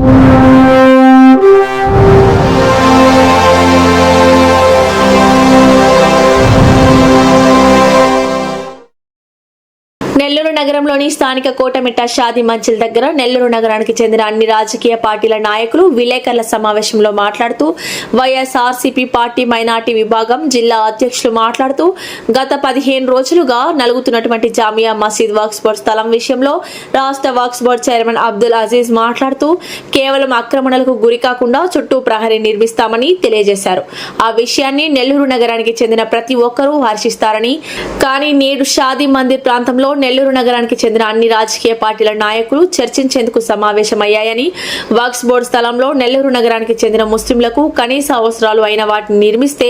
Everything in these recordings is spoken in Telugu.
you. నెల్లూరు నగరంలోని స్థానిక కోటమిట్ట షాది మంచిల్ దగ్గర నెల్లూరు నగరానికి చెందిన అన్ని రాజకీయ పార్టీల నాయకులు విలేకరుల సమావేశంలో మాట్లాడుతూ వైఎస్ఆర్సీపీ పార్టీ మైనార్టీ విభాగం జిల్లా అధ్యక్షులు మాట్లాడుతూ గత పదిహేను రోజులుగా నలుగుతున్నటువంటి జామియా మసీద్ వర్క్స్ బోర్డ్ స్థలం విషయంలో రాష్ట్ర వర్క్స్ బోర్డ్ చైర్మన్ అబ్దుల్ అజీజ్ మాట్లాడుతూ కేవలం ఆక్రమణలకు గురి కాకుండా చుట్టూ ప్రహరీ నిర్మిస్తామని తెలియజేశారు. ఆ విషయాన్ని నెల్లూరు నగరానికి చెందిన ప్రతి ఒక్కరూ హర్షిస్తారని కానీ నేడు షాదీ మందిర్ ప్రాంతంలో నెల్లూరు నగరానికి చెందిన అన్ని రాజకీయ పార్టీల నాయకులు చర్చించేందుకు సమావేశమయ్యాయని వక్స్ బోర్డు స్థలంలో నెల్లూరు నగరానికి చెందిన ముస్లింలకు కనీస అవసరాలు అయిన వాటిని నిర్మిస్తే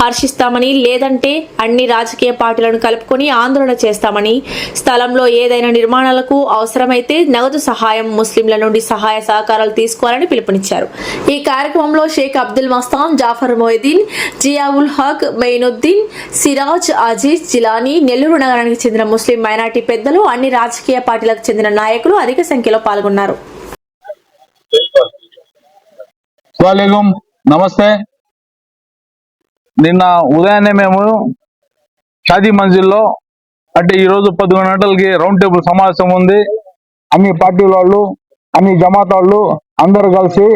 హర్షిస్తామని లేదంటే అన్ని రాజకీయ పార్టీలను కలుపుకొని ఆందోళన చేస్తామని స్థలంలో ఏదైనా నిర్మాణాలకు అవసరమైతే నగదు సహాయం ముస్లింల నుండి సహాయ సహకారాలు తీసుకోవాలని పిలుపునిచ్చారు. ఈ కార్యక్రమంలో షేక్ అబ్దుల్ మస్తాన్ జాఫర్ మొయిదీన్ జియావుల్ హక్ మెయినుద్దీన్ సిరాజ్ అజీజ్ జిలానీ నెల్లూరు నగరానికి చెందిన ముస్లిం మైనార్టీ పెద్దలు అన్ని రాజకీయ పార్టీలకు చెందిన నాయకులు అధిక సంఖ్యలో పాల్గొన్నారు. నమస్తే. నిన్న ఉదయాన్నే మేము షాదీ మంజిల్లో అంటే ఈ రోజు పదకొండు గంటలకి రౌండ్ టేబుల్ సమావేశం ఉంది. అన్ని పార్టీల వాళ్ళు అన్ని జమాత్ వాళ్ళు అందరు కలిసి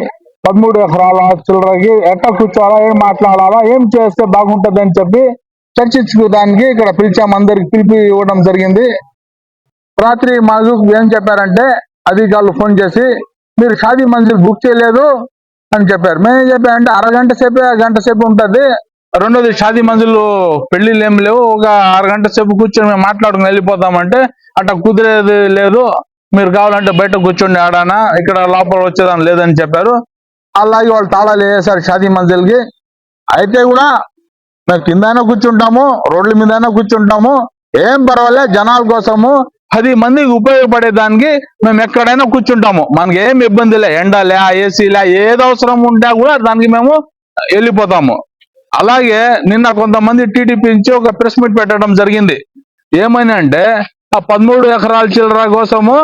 పదమూడు ఎకరాల చిల్లరకి ఎట్లా కూర్చోవాలా ఏం మాట్లాడాలా ఏం చేస్తే బాగుంటుంది అని చెప్పి చర్చించుకోవడానికి ఇక్కడ పిలిచాము అందరికి పిలిపి ఇవ్వడం జరిగింది. రాత్రి మాకు ఏం చెప్పారంటే అధికారులు ఫోన్ చేసి మీరు షాదీ మంజిల్ బుక్ చేయలేదు అని చెప్పారు. మేము ఏం చెప్పామంటే అరగంట సేపే గంట సేపు ఉంటుంది. రెండోది షాదీ మంజిల్ పెళ్ళిళ్ళు ఏం లేవు. ఒక అరగంట సేపు కూర్చొని మేము మాట్లాడుకుని వెళ్ళిపోతామంటే అట్లా కుదిరేది లేదు. మీరు కావాలంటే బయట కూర్చోండి ఆడానా ఇక్కడ లోపల వచ్చేదాని లేదని చెప్పారు. అలాగే వాళ్ళు తాళాలు వేసారు షాదీ మంజిల్కి. అయితే కూడా మేము కిందైనా కూర్చుంటాము రోడ్ల మీదైనా కూర్చుంటాము. ఏం పర్వాలే జనాల కోసము పది మందికి ఉపయోగపడేదానికి మేము ఎక్కడైనా కూర్చుంటాము. మనకి ఏం ఇబ్బంది లే ఎండలే ఏసీలే ఏది అవసరం ఉంటే కూడా దానికి మేము వెళ్ళిపోతాము. అలాగే నిన్న కొంతమంది టీడీపీ నుంచి ఒక ప్రెస్ మీట్ పెట్టడం జరిగింది. ఏమని అంటే ఆ పదమూడు ఎకరాల చిల్లర కోసము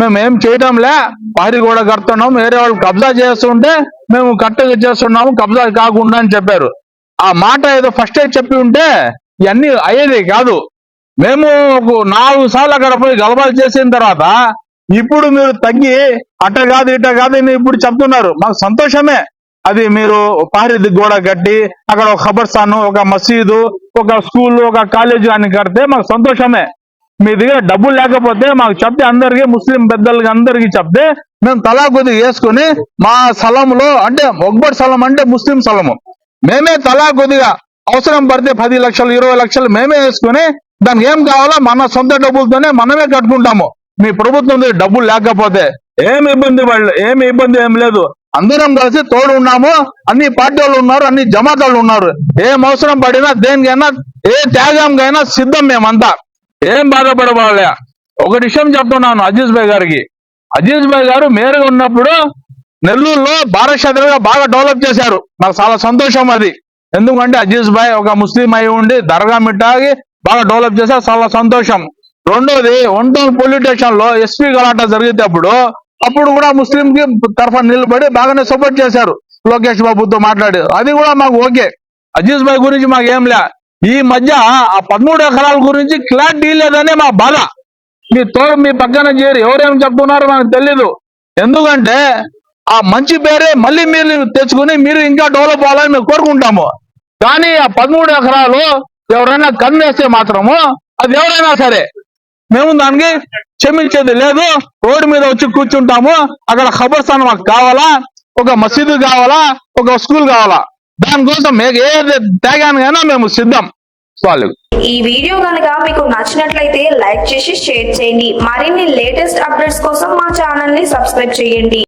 మేము ఏం చేయటంలే పారి కూడా కడుతున్నాం వేరే వాళ్ళు కబ్జా చేస్తుంటే మేము కట్టగా చేస్తున్నాము కబ్జా కాకుండా అని చెప్పారు. ఆ మాట ఏదో ఫస్ట్ చెప్పి ఉంటే ఇవన్నీ అయ్యేది కాదు. మేము ఒక నాలుగు సార్లు అక్కడ పోయి గలబాలు చేసిన తర్వాత ఇప్పుడు మీరు తగ్గి అట్ట కాదు ఇట్ట కాదు ఇప్పుడు చెప్తున్నారు. మాకు సంతోషమే. అది మీరు పారిది గోడ కట్టి అక్కడ ఒక ఖబర్స్థాన్ ఒక మసీదు ఒక స్కూల్ ఒక కాలేజ్ అని కడితే మాకు సంతోషమే. మీ దగ్గర డబ్బులు లేకపోతే మాకు చెప్తే అందరికి ముస్లిం పెద్దలకి అందరికి చెప్తే మేము తలా కొద్దిగా వేసుకుని మా స్థలంలో అంటే ఒక్కటి స్థలం అంటే ముస్లిం స్థలము మేమే తలా కొద్దిగా అవసరం పడితే పది లక్షలు ఇరవై లక్షలు మేమే వేసుకుని దానికి ఏం కావాలో? మన సొంత డబ్బులతోనే మనమే కట్టుకుంటాము. మీ ప్రభుత్వం డబ్బులు లేకపోతే. ఏం ఇబ్బంది వాళ్ళు ఏమి ఇబ్బంది ఏం లేదు. అందరం కలిసి తోడు ఉన్నాము అన్ని పార్టీ వాళ్ళు ఉన్నారు అన్ని జమాత్ వాళ్ళు ఉన్నారు. ఏం అవసరం పడినా దేనికైనా ఏ త్యాగంకైనా సిద్ధం మేమంతా. ఏం బాధపడవాళ్ళ ఒక విషయం చెప్తున్నాను అజీజ్ భాయ్ గారికి. అజీజ్ భాయ్ గారు మేరుగా ఉన్నప్పుడు నెల్లూరులో భారత క్షేత్రంగా బాగా డెవలప్ చేశారు. నాకు చాలా సంతోషం అది. ఎందుకంటే అజీజ్ భాయ్ ఒక ముస్లిం అయి ఉండి దర్గా మిఠాకి బాగా డెవలప్ చేశారు చాలా సంతోషం. రెండోది వన్ పోలీస్ స్టేషన్లో ఎస్పీ గలాట జరిగేటప్పుడు అప్పుడు కూడా ముస్లిం కి తరఫున నిలబడి బాగానే సపోర్ట్ చేశారు. లోకేష్ బాబుతో మాట్లాడి. అది కూడా మాకు ఓకే. అజీజ్ భాయ్ గురించి మాకు ఏం లే. ఈ మధ్య ఆ పదమూడు ఎకరాల గురించి క్లారిటీ లేదనే మా బాధ. మీ తోడు మీ పక్కన చేరి ఎవరేం చెప్తున్నారో నాకు తెలీదు. ఎందుకంటే ఆ మంచి పేరే మళ్ళీ మీరు తెచ్చుకుని మీరు ఇంకా డెవలప్ అవ్వాలని మేము కోరుకుంటాము. కానీ ఆ పదమూడు ఎకరాలు ఎవరైనా కన్నేస్తే మాత్రము అది ఎవరైనా సరే. మేము దానికి క్షమించేది లేదు. రోడ్డు మీద వచ్చి కూర్చుంటాము. అక్కడ ఖబర్స్థానం మాకు కావాలా? ఒక మసీదు కావాలా? ఒక స్కూల్ కావాలా? దానికోసం మీకు ఏ త్యాగానికైనా మేము సిద్ధం. వాళ్ళు. ఈ వీడియో కనుక మీకు నచ్చినట్లయితే లైక్ చేసి షేర్ చేయండి. మరిన్ని లేటెస్ట్ అప్డేట్స్ కోసం మా ఛానల్ని సబ్స్క్రైబ్ చేయండి.